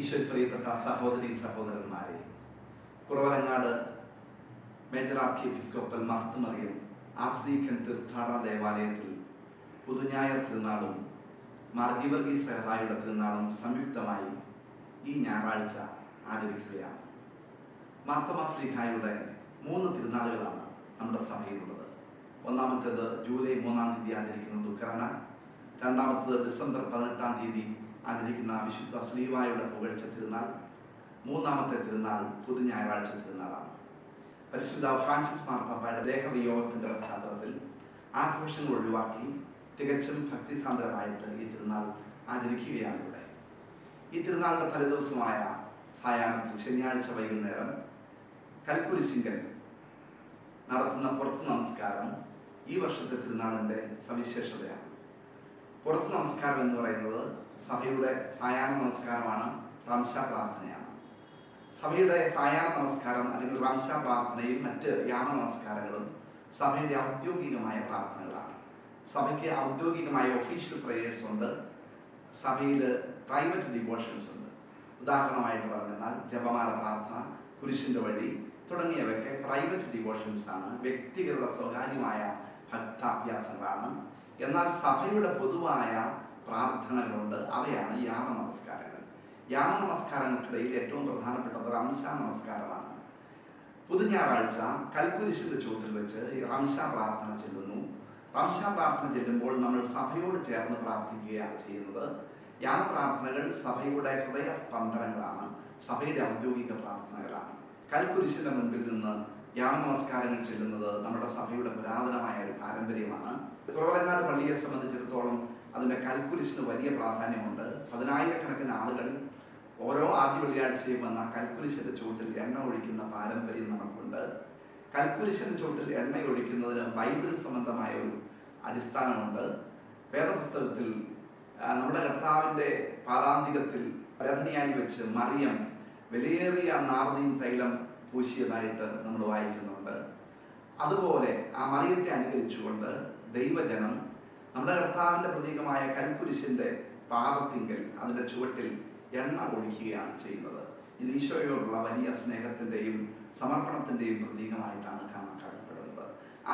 ഈശ്വര പ്രിയപ്പെട്ട സഹോദരി സഹോദരന്മാരെ Kuravilangad major archiepiscopal Marthmariam archdeacon തീർത്ഥാടന ദേവാലയത്തിൽ പുതുഞായർ തിരുനാളും മാർഗീവർഗി സഹറായുടെ തിരുനാളും സംയുക്തമായി ഈ ഞായറാഴ്ച ആചരിക്കുകയാണ്. മാർത്തമാസ്ലിഹായുടെ മൂന്ന് തിരുനാളുകളാണ് നമ്മുടെ സഭയിലുള്ളത്. ഒന്നാമത്തേത് ജൂലൈ മൂന്നാം തീയതി ആചരിക്കുന്ന ദുഃഖറാണ് രണ്ടാമത്തേത് ഡിസംബർ പതിനെട്ടാം തീയതി ആചരിക്കുന്ന വിശുദ്ധ ശ്രീവായുടെ പുകഴ്ച തിരുനാൾ മൂന്നാമത്തെ തിരുനാൾ പുതു ഞായറാഴ്ച തിരുനാളാണ്. പരിശുദ്ധ ഫ്രാൻസിസ് മാർപ്പാപ്പയുടെ ദേഹവിയോഗത്തിന്റെ പശ്ചാത്തലത്തിൽ ആഘോഷങ്ങൾ ഒഴിവാക്കി തികച്ചും ഭക്തിസാന്ദ്രമായിട്ട് ഈ തിരുനാൾ ആചരിക്കുകയാണ് ഇവിടെ. ഈ തിരുനാളിന്റെ തലേദിവസമായ സായാഹ്നത്തിൽ ശനിയാഴ്ച വൈകുന്നേരം കൽക്കുരിശിങ്കൻ നടത്തുന്ന പുറത്തു നമസ്കാരം ഈ വർഷത്തെ തിരുനാളിന്റെ സവിശേഷതയാണ്. പുറത്തു നമസ്കാരം എന്ന് പറയുന്നത് സഭയുടെ സായാഹ്ന നമസ്കാരമാണ് റംശ പ്രാർത്ഥനയാണ്. സഭയുടെ സായാഹ്ന നമസ്കാരം അല്ലെങ്കിൽ റംശ പ്രാർത്ഥനയും മറ്റ് യാമ നമസ്കാരങ്ങളും സഭയുടെ ഔദ്യോഗികമായ പ്രാർത്ഥനകളാണ്. സഭയ്ക്ക് ഔദ്യോഗികമായ ഒഫീഷ്യൽ പ്രേയേഴ്സ് ഉണ്ട് സഭയിൽ പ്രൈവറ്റ് ഡിവോഷൻസ് ഉണ്ട്. ഉദാഹരണമായിട്ട് പറഞ്ഞാൽ ജപമാല പ്രാർത്ഥന കുരിശിന്റെ വഴി തുടങ്ങിയവയൊക്കെ പ്രൈവറ്റ് ഡിവോഷൻസ് ആണ് വ്യക്തികളുടെ സ്വകാര്യമായ ഭക്താഭ്യാസങ്ങളാണ്. എന്നാൽ സഭയുടെ പൊതുവായ പ്രാർത്ഥനകളുണ്ട്. അവയാണ് യാമ നമസ്കാരങ്ങൾ. യാമ നമസ്കാരങ്ങൾക്കിടയിൽ ഏറ്റവും പ്രധാനപ്പെട്ടത് റംശ നമസ്കാരമാണ്. പുതുഞായറാഴ്ച കൽക്കുരിശിന്റെ ചുവട്ടിൽ വെച്ച് റംശ പ്രാർത്ഥന ചെല്ലുന്നു. റംശ പ്രാർത്ഥന ചെല്ലുമ്പോൾ നമ്മൾ സഭയോട് ചേർന്ന് പ്രാർത്ഥിക്കുകയാണ് ചെയ്യുന്നത്. യാമ പ്രാർത്ഥനകൾ സഭയുടെ ഹൃദയ സ്പന്ദനങ്ങളാണ് സഭയുടെ ഔദ്യോഗിക പ്രാർത്ഥനകളാണ്. കൽക്കുരിശിന്റെ മുൻപിൽ നിന്ന് യാമ നമസ്കാരങ്ങൾ ചെല്ലുന്നത് നമ്മുടെ സഭയുടെ പുരാതനമായ ഒരു പാരമ്പര്യമാണ്. കുറവലങ്ങാട് പള്ളിയെ സംബന്ധിച്ചിടത്തോളം അതിന്റെ കൽക്കുരിശിന് വലിയ പ്രാധാന്യമുണ്ട്. പതിനായിരക്കണക്കിന് ആളുകൾ ഓരോ ആദ്യ വെള്ളിയാഴ്ചയും വന്ന കൽക്കുരിശിന്റെ ചുവട്ടിൽ എണ്ണ ഒഴിക്കുന്ന പാരമ്പര്യം നമുക്കുണ്ട് കൽക്കുരിശിന്റെ ചുവട്ടിൽ എണ്ണ ഒഴിക്കുന്നതിന് ബൈബിൾ സംബന്ധമായ ഒരു അടിസ്ഥാനമുണ്ട്. വേദപുസ്തകത്തിൽ നമ്മുടെ കർത്താവിന്റെ പാദാന്തികത്തിൽ വേദനയായി വെച്ച് മറിയം വിലയേറിയ നാർദീൻ തൈലം പൂശിയതായിട്ട് നമ്മൾ വായിക്കുന്നുണ്ട്. അതുപോലെ ആ മറിയത്തെ അനുകരിച്ചുകൊണ്ട് ദൈവജനം നമ്മുടെ കർത്താവിന്റെ പ്രതീകമായ കൽക്കുരിശിന്റെ പാദത്തിങ്കൽ അതിന്റെ ചുവട്ടിൽ എണ്ണ ഒഴിക്കുകയാണ് ചെയ്യുന്നത്. ഇത് ഈശോയോടുള്ള വലിയ സ്നേഹത്തിന്റെയും സമർപ്പണത്തിന്റെയും പ്രതീകമായിട്ടാണ് കണക്കാക്കപ്പെടുന്നത്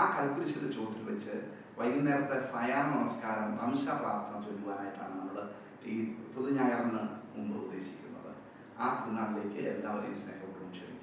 ആ കൽക്കുരിശിന്റെ ചുവട്ടിൽ വെച്ച് വൈകുന്നേരത്തെ സയാന നമസ്കാരം വംശ പ്രാർത്ഥന ചൊല്ലുവാനായിട്ടാണ് നമ്മൾ ഈ പുതുഞായറിന് മുമ്പ് ഉദ്ദേശിക്കുന്നത്. ആ തിരുനാളിലേക്ക് എല്ലാവരെയും സ്നേഹപൂർവം ക്ഷണിക്കുന്നു.